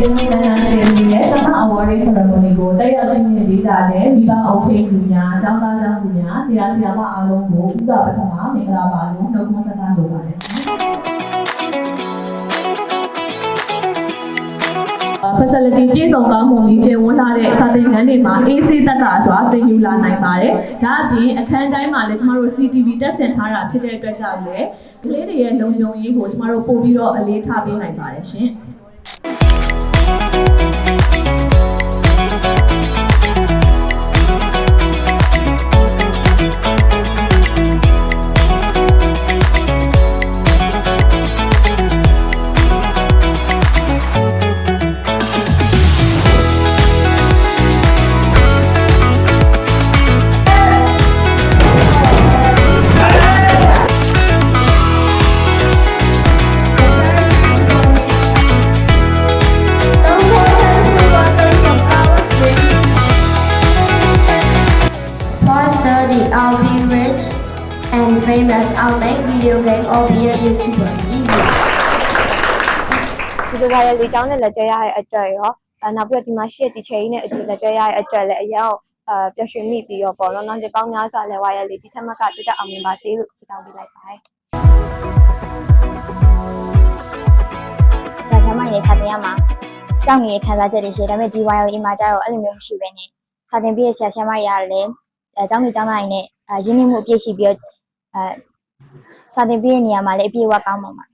ဒီနေ့ကနေ့နေ့ရဲ့ Summer Awarding Ceremony ကိုတက်ရောက်ချင်းမြင်ပေးကြတဲ့မိဘအုပ်ထိန်းသူများ၊ကျောင်းသားကျောင်းသူများ၊ဆရာဆရာမအားလုံးကိုဥစွာပထမမင်္ဂလာပါလို့နှုတ်ခွန်းဆက်တာလုပ်ပါတယ်ရှင်။ facility ပြည့်စုံကောင်းမွန်ပြီးကျယ်ဝန်းလာတဲ့စာသင်ခန်းတွေမှာ AC တက်တာစွာသင်ယူလာနိုင်ပါတယ်။ဒါအပြင်အခန်းတိုင်းမှာလည်းကျမတို့ CCTV တက်ဆင်ထားတာဖြစ်တဲ့အတွက်ကြောင့်လည်းကလေးတွေရဲ့လုံခြုံရေးကိုကျမတို့ပို့ပြီးတော့အလေးထားပေးနိုင်ပါတယ်ရှင်။ study, I'll be rich and famous. I'll make video game or be a YouTuber. Easy. ဒီလိုကရဲ့လေချောင်းနဲ့လက်ကြွရတဲ့အတွက်ရောအဲနောက်ပြီးတော့ဒီမှာရှိတဲ့ဒီချယ်ကြီးနဲ့အတူလက်ကြွရတဲ့အတွက်လည်းအရင်အာပျော်ရွှင်မိပြီးတော့ပေါ့နော်နောက်ဒီပေါင်းများစွာလဲဝါရဲ့လေဒီချက်မှတ်ကပြတ်အောင်မြင်ပါစေလို့ဆုတောင်းပေးလိုက်ပါတယ်ဆရာဆရာမတွေစာသင်ရမှာကြောက်နေတဲ့ခံစားချက်တွေရှိတယ်ဒါပေမဲ့ဒီ YLE မှာကျတော့အဲ့လိုမျိုးမရှိဘဲနဲ့စာသင်ပြီးရဆရာဆရာမတွေကလည်း အဲကျောင်းသူကျောင်းသားတွေနဲ့အဲရင်းနှီးမှုအပြည့်ရှိပြီးတော့အဲစာသင်ပြီးတဲ့နေရာမှာလည်းအပြည့်အဝကောင်းပါမှာ